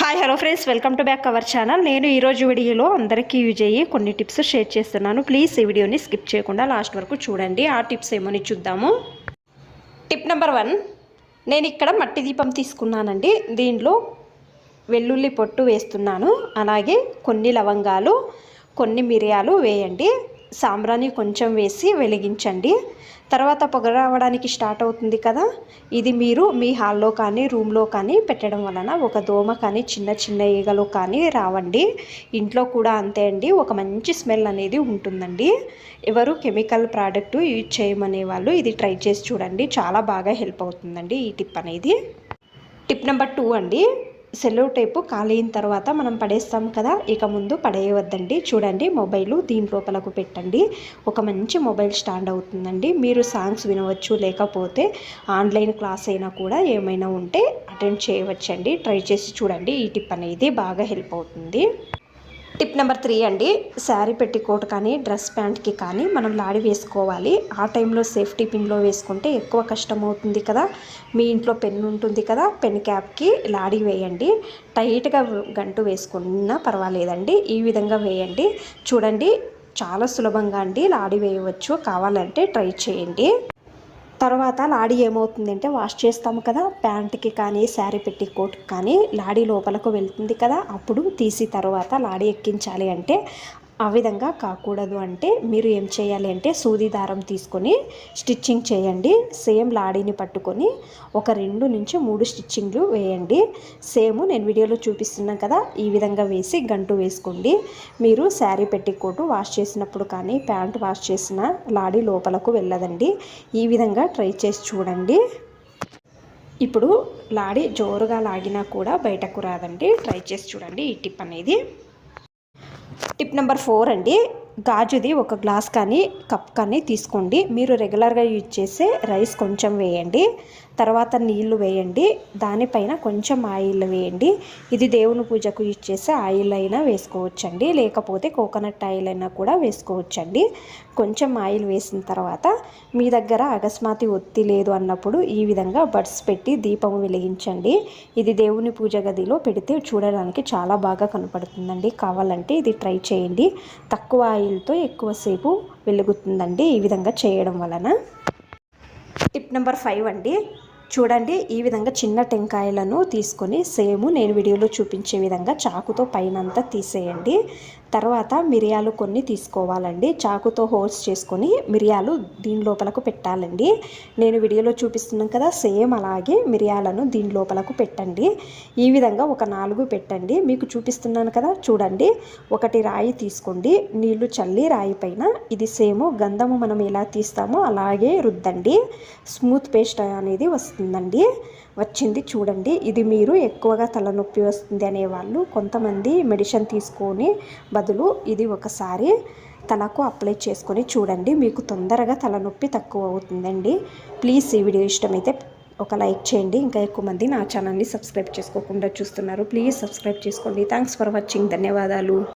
Hi hello friends welcome to back our channel నేను ఈరోజు వీడియోలో అందరికీ యూజ్ అయ్యి కొన్ని టిప్స్ షేర్ చేస్తున్నాను. ప్లీజ్ ఈ వీడియోని స్కిప్ చేయకుండా లాస్ట్ వరకు చూడండి. ఆ టిప్స్ ఏమని చూద్దాము? టిప్ నెంబర్ వన్ నేను ఇక్కడ మట్టి దీపం తీసుకున్నానండి. దీనిలో వెల్లుల్లి పొట్టు వేస్తున్నాను. అలాగే కొన్ని లవంగాలు కొన్ని మిరియాలు వేయండి. సాంబ్రాణి కొంచెం వేసి వెలిగించండి. తర్వాత పొగ రావడానికి స్టార్ట్ అవుతుంది కదా? ఇది మీరు మీ హాల్లో కానీ రూమ్లో కానీ పెట్టడం వలన ఒక దోమ కానీ చిన్న చిన్న ఈగలు కానీ రావండి. ఇంట్లో కూడా అంతే అండి. ఒక మంచి స్మెల్ అనేది ఉంటుందండి. ఎవరు కెమికల్ ప్రోడక్ట్ యూజ్ చేయమనే వాళ్ళు ఇది ట్రై చేసి చూడండి. చాలా బాగా హెల్ప్ అవుతుందండి ఈ టిప్ అనేది. టిప్ నెంబర్ టూ అండి. సెల్లో టేపు కాలిన తర్వాత మనం పడేస్తాం కదా ఇక ముందు పడేయవద్దండి. చూడండి మొబైల్ దీని లోపలకు పెట్టండి. ఒక మంచి మొబైల్ స్టాండ్ అవుతుందండి. మీరు సాంగ్స్ వినవచ్చు లేకపోతే ఆన్లైన్ క్లాస్ అయినా కూడా ఏమైనా ఉంటే అటెండ్ చేయవచ్చండి. ట్రై చేసి చూడండి. ఈ టిప్ అనేది బాగా హెల్ప్ అవుతుంది. టిప్ నెంబర్ త్రీ అండి. శారీ పెట్టికోట్ కానీ డ్రెస్ ప్యాంట్కి కానీ మనం లాడి వేసుకోవాలి. ఆ టైంలో సేఫ్టీ పిన్లో వేసుకుంటే ఎక్కువ కష్టం అవుతుంది కదా. మీ ఇంట్లో పెన్ ఉంటుంది కదా పెన్ క్యాప్కి లాడి వేయండి. టైట్గా గంటు వేసుకున్నా పర్వాలేదండి. ఈ విధంగా వేయండి. చూడండి చాలా సులభంగా అండి. లాడి వేయవచ్చు. కావాలంటే ట్రై చేయండి. తర్వాత లాడీ ఏమవుతుందంటే వాష్ చేస్తాము కదా ప్యాంట్కి కానీ శారీ పెట్టి కోట్కి కానీ లాడీ లోపలకు వెళ్తుంది కదా అప్పుడు తీసి తర్వాత లాడీ ఎక్కించాలి అంటే ఆ విధంగా కాకూడదు అంటే మీరు ఏం చేయాలి అంటే సూది దారం తీసుకొని స్టిచ్చింగ్ చేయండి. సేమ్ లాడీని పట్టుకొని ఒక రెండు నుంచి మూడు స్టిచ్చింగ్లు వేయండి. సేమ్ నేను వీడియోలో చూపిస్తున్నాను కదా ఈ విధంగా వేసి గంటు వేసుకోండి. మీరు శారీ పెట్టికోటు వాష్ చేసినప్పుడు కానీ ప్యాంట్ వాష్ చేసిన లాడీ లోపలకు వెళ్ళదండి. ఈ విధంగా ట్రై చేసి చూడండి. ఇప్పుడు లాడి జోరుగా లాగినా కూడా బయటకు రాదండి. ట్రై చేసి చూడండి ఈ టిప్ అనేది. నెంబర్ ఫోర్ అండి. గాజుది ఒక గ్లాస్ కానీ కప్ కానీ తీసుకోండి. మీరు రెగ్యులర్గా యూజ్ చేసే రైస్ కొంచెం వేయండి. తర్వాత నీళ్ళు వేయండి. దానిపైన కొంచెం ఆయిల్ వేయండి. ఇది దేవుని పూజకు యూజ్ చేసే ఆయిల్ అయినా వేసుకోవచ్చండి. లేకపోతే కోకోనట్ ఆయిల్ అయినా కూడా వేసుకోవచ్చండి. కొంచెం ఆయిల్ వేసిన తర్వాత మీ దగ్గర అకస్మాతి ఒత్తి లేదు అన్నప్పుడు ఈ విధంగా బడ్స్ పెట్టి దీపం వెలిగించండి. ఇది దేవుని పూజ గదిలో పెడితే చూడడానికి చాలా బాగా కనపడుతుందండి. కావాలంటే ఇది ట్రై చేయండి. తక్కువ ఆయిల్తో ఎక్కువసేపు వెలుగుతుందండి ఈ విధంగా చేయడం వలన. టిప్ నెంబర్ ఫైవ్ అండి. చూడండి ఈ విధంగా చిన్న టెంకాయలను తీసుకొని సేమ్ నేను వీడియోలో చూపించే విధంగా చాకుతో పైనంతా తీసేయండి. తర్వాత మిరియాలు కొన్ని తీసుకోవాలండి. చాకుతో హోల్స్ చేసుకొని మిరియాలు దీని లోపలకు పెట్టాలండి. నేను వీడియోలో చూపిస్తున్నాను కదా సేమ్ అలాగే మిరియాలను దీని లోపలకు పెట్టండి. ఈ విధంగా ఒక నాలుగు పెట్టండి. మీకు చూపిస్తున్నాను కదా చూడండి. ఒకటి రాయి తీసుకోండి. నీళ్ళు చల్లి రాయి పైన ఇది సేమ్ గంధము మనం ఎలా తీస్తామో అలాగే రుద్దండి. స్మూత్ పేస్ట్ అనేది వస్తుంది. వస్తుందండి. వచ్చింది చూడండి. ఇది మీరు ఎక్కువగా తలనొప్పి వస్తుంది అనేవాళ్ళు కొంతమంది మెడిసిన్ తీసుకొని బదులు ఇది ఒకసారి తలకు అప్లై చేసుకొని చూడండి. మీకు తొందరగా తలనొప్పి తక్కువ అవుతుందండి. ప్లీజ్ ఈ వీడియో ఇష్టమైతే ఒక లైక్ చేయండి. ఇంకా ఎక్కువ మంది నా ఛానల్ని సబ్స్క్రైబ్ చేసుకోకుండా చూస్తున్నారు. ప్లీజ్ సబ్స్క్రైబ్ చేసుకోండి. Thanks for watching. ధన్యవాదాలు.